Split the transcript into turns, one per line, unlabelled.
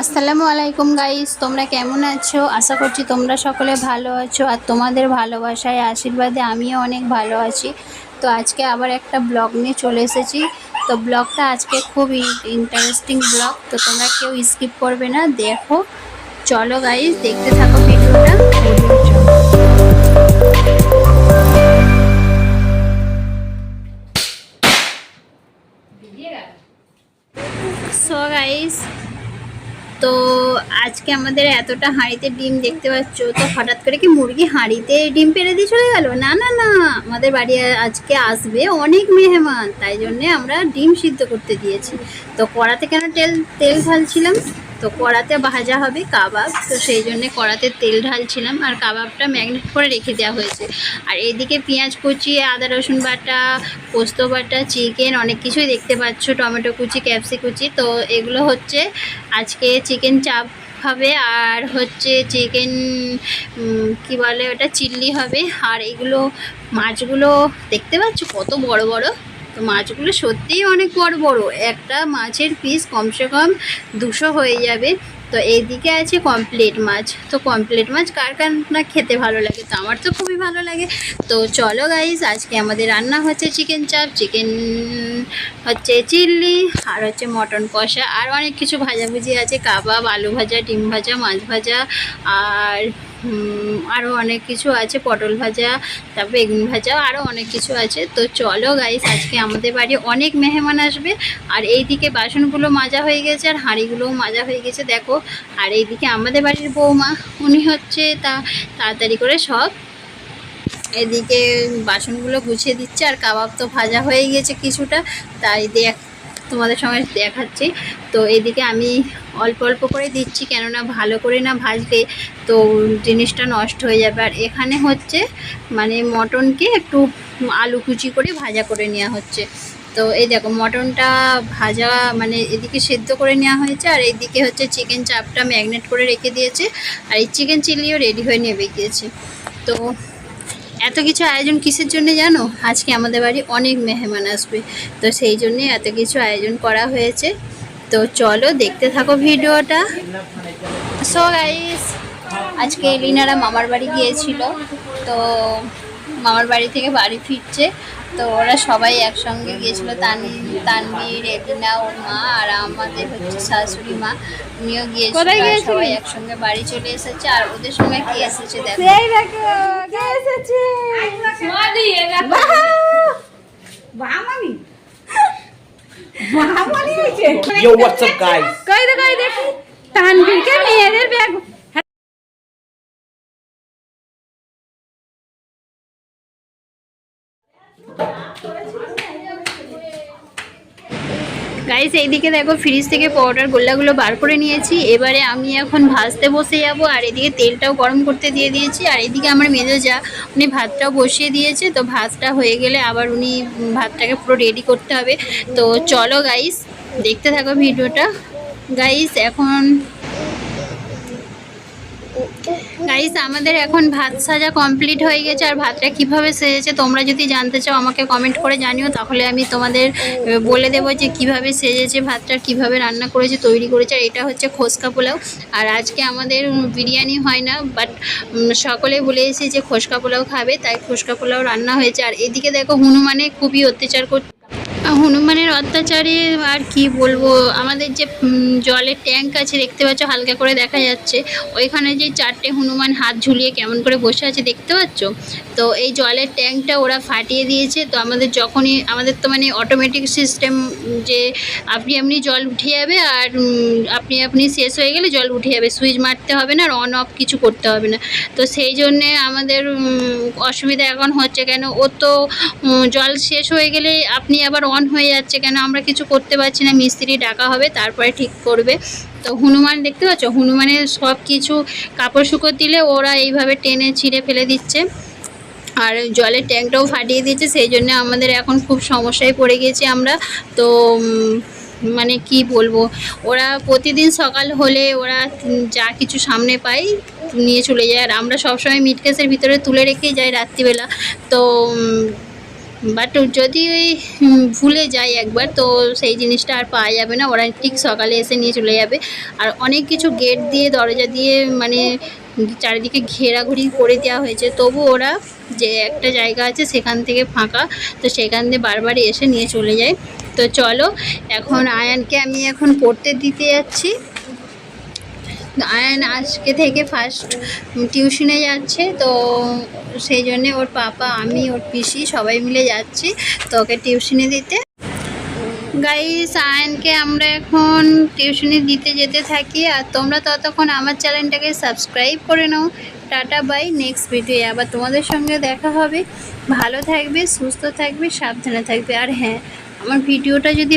আসসালামু আলাইকুম গাইস তোমরা কেমন আছো? আশা করছি তোমরা সকলে ভালো আছো আর তোমাদের ভালোবাসায়, আশীর্বাদে আমিও অনেক ভালো আছি। তো আজকে আবার একটা ব্লগ নিয়ে চলে এসেছি। তো ব্লগটা আজকে খুব ইন্টারেস্টিং ব্লগ, তো তোমরা কেউ স্কিপ করবে না, দেখো। চলো গাইস দেখতে থাকো ভিডিওটা। তো আজকে আমাদের এতটা হাঁড়িতে ডিম দেখতে পাচ্ছ, তো হঠাৎ করে কি মুরগি হাঁড়িতে ডিম পেরে দিয়ে চলে গেল? না না না, আমাদের বাড়ি আজকে আসবে অনেক মেহমান, তাই জন্যে আমরা ডিম সিদ্ধ করতে দিয়েছি। তো কড়াতে কেন তেল তেল ঢালছিলাম? তো কড়াতে ভাজা হবে কাবাব। তো সেই জন্যে কড়াতে তেল ঢালছিলাম আর কাবাবটা ম্যাগনেট করে রেখে দেওয়া হয়েছে। আর এদিকে পেঁয়াজ কুচি, আদা, রসুন বাটা, পোস্ত বাটা, চিকেন অনেক কিছুই দেখতে পাচ্ছ। টমেটো কুচি, ক্যাপসি কুচি। তো এগুলো হচ্ছে আজকে চিকেন চাপ হবে আর হচ্ছে চিকেন কি বলে ওটা, চিল্লি হবে। আর এগুলো মাছগুলো দেখতে পাচ্ছ কত বড় বড়? তো মাছগুলো সত্যিই অনেক বড় বড়। একটা মাছের পিস কমসে কম দুশো হয়ে যাবে। তো এইদিকে আছে কমপ্লিট মাছ। তো কমপ্লিট মাছ কার কার না খেতে ভালো লাগে? তো আমার তো খুবই ভালো লাগে। তো চলো গাইস আজকে আমাদের রান্না হচ্ছে চিকেন চাপ চিকেন হচ্ছে চিল্লি আর হচ্ছে মটন কষা, আর অনেক কিছু ভাজাভুজি আছে। কাবাব, আলু ভাজা, ডিম ভাজা, মাছ ভাজা, আর আরও অনেক কিছু আছে, পটল ভাজা, তারপর বেগুন ভাজা আরও অনেক কিছু আছে। তো চলো গাইস আজকে আমাদের বাড়ি অনেক মেহমান আসবে। আর এইদিকে বাসনগুলো মাজা হয়ে গেছে, আর হাঁড়িগুলোও মাজা হয়ে গেছে, দেখো। আর এইদিকে আমাদের বাড়ির বৌমা, উনি হচ্ছে তা, তাড়াতাড়ি করে সব এদিকে বাসনগুলো গুছিয়ে দিচ্ছে, আর কাবাব তো ভাজা হয়ে গেছে কিছুটা, তাই দেখ তোমাদের সঙ্গে দেখাচ্ছি। তো এদিকে আমি অল্প অল্প করে দিচ্ছি, কেননা ভালো করে না ভাজলে তো জিনিসটা নষ্ট হয়ে যাবে। আর এখানে হচ্ছে মানে মটনকে একটু আলু কুচি করে ভাজা করে নেওয়া হচ্ছে। তো এই দেখো, মটনটা ভাজা মানে এদিকে সেদ্ধ করে নেওয়া হয়েছে, আর এইদিকে হচ্ছে চিকেন চাপটা ম্যাগনেট করে রেখে দিয়েছে, আর এই চিকেন চিলিও রেডি হয়ে নেবে গিয়েছে। তো এত কিছু আয়োজন কিসের জন্য জানো? আজকে আমাদের বাড়ি অনেক মেহমান আসবে। তো সেই জন্যে এত কিছু আয়োজন করা হয়েছে। তো চলো দেখতে থাকো ভিডিওটা। সো গাইস আজকে এলিনারা মামার বাড়ি গিয়েছিল। তো মামার বাড়ি থেকে বাড়ি ফিরছে। তো ওরা সবাই একসঙ্গে গিয়েছিল তান তানবীর এলিনা ওর মা আর আমাদের হচ্ছে শাশুড়ি মা। উনিও গিয়েছিল? সবাই একসঙ্গে বাড়ি চলে এসেছে আর ওদের সঙ্গে কি এসেছে দেখো।
কে এসেছে? বাহামানি বাহামানি
Yo, what's up, guys?
কই দে কই দেখ। তানভীরকে মেয়েদের ব্যাগ
গাইস এইদিকে দেখো ফ্রিজ থেকে পাউডার গোল্লাগুলো বার করে নিয়েছি। এবারে আমি এখন ভাজতে বসে যাব, আর এদিকে তেলটাও গরম করতে দিয়ে দিয়েছি। আর এদিকে আমার মেজো যা, উনি ভাতটাও বসিয়ে দিয়েছে। তো ভাতটা হয়ে গেলে আবার উনি ভাতটাকে পুরো রেডি করতে হবে। তো চলো গাইস দেখতে থাকো ভিডিওটা গাইস এখন গাইস আমাদের এখন ভাত সাজা কমপ্লিট হয়ে গেছে আর ভাতটা কীভাবে সেজেছে তোমরা যদি জানতে চাও, আমাকে কমেন্ট করে জানিও। তাহলে আমি তোমাদের বলে দেবো যে কীভাবে সেজেছে ভাতটা, কীভাবে রান্না করেছে, তৈরি করেছে। আর এটা হচ্ছে খোসকা পোলাও। আর আজকে আমাদের বিরিয়ানি হয় না বাট সকলে বলে এসেছে যে খোসকা পোলাও খাবে, তাই খোসকা পোলাও রান্না হয়েছে। আর এদিকে দেখো, হনুমানে খুবই অত্যাচার করছে হনুমানের অত্যাচারে আর কি বলব? আমাদের যে জলের ট্যাঙ্ক আছে, দেখতে পাচ্ছ, হালকা করে দেখা যাচ্ছে। ওইখানে যে চারটে হনুমান হাত ঝুলিয়ে কেমন করে বসে আছে, দেখতে পাচ্ছ? তো এই জলের ট্যাঙ্কটা ওরা ফাটিয়ে দিয়েছে। তো আমাদের যখনই, আমাদের তো মানে অটোমেটিক সিস্টেম যে আপনি আপনি জল উঠে যাবে আর আপনি আপনি শেষ হয়ে গেলে জল উঠে যাবে। সুইচ মারতে হবে না আর অন অফ কিছু করতে হবে না। তো সেই জন্যে আমাদের অসুবিধা এখন হচ্ছে কেন? ও তো জল শেষ হয়ে গেলে আপনি আবার অন হয়ে যাচ্ছে কেন? আমরা কিছু করতে পারছি না, মিস্ত্রি ডাকা হবে, তারপরে ঠিক করবে। তো হনুমান দেখতে পাচ্ছ? হনুমানের সব কিছু কাপড় শুকো দিলে ওরা এইভাবে টেনে ছিঁড়ে ফেলে দিচ্ছে। আর জলের ট্যাঙ্কটাও ফাটিয়ে দিয়েছে সেই জন্য আমাদের এখন খুব সমস্যায় পড়ে গেছি আমরা। তো মানে কি বলব? ওরা প্রতিদিন সকাল হলে ওরা যা কিছু সামনে পাই নিয়ে চলে যায়। আর আমরা সবসময় মিট কেসের ভিতরে তুলে রেখেই যাই রাত্রিবেলা। তো বাট যদি ওই ভুলে যাই একবার, তো সেই জিনিসটা আর পাওয়া যাবে না। ওরা ঠিক সকালে এসে নিয়ে চলে যাবে। আর অনেক কিছু গেট দিয়ে, দরজা দিয়ে মানে চারিদিকে ঘেরাঘুরি করে দেওয়া হয়েছে। তবু ওরা যে একটা জায়গা আছে, সেখান থেকে ফাঁকা। তো সেখান দিয়ে বারবার এসে নিয়ে চলে যায়। তো চলো, এখন আয়ানকে আমি এখন পড়তে দিতে যাচ্ছি। আয়ান আজকে থেকে ফার্স্ট টিউশনে যাচ্ছে, তো সেই জন্যে ওর পাপা, আমি, ওর পিসি সবাই মিলে যাচ্ছি তো ওকে টিউশনে দিতে। গাইস আয়নকে আমরা এখন টিউশনি দিতে যেতে থাকি আর তোমরা ততক্ষণ আমার চ্যানেলটাকে সাবস্ক্রাইব করে নাও। টাটা বাই নেক্সট ভিডিও আবার তোমাদের সঙ্গে দেখা হবে। ভালো থাকবে, সুস্থ থাকবে, সাবধানে থাকবে। আর হ্যাঁ আমার ভিডিওটা যদি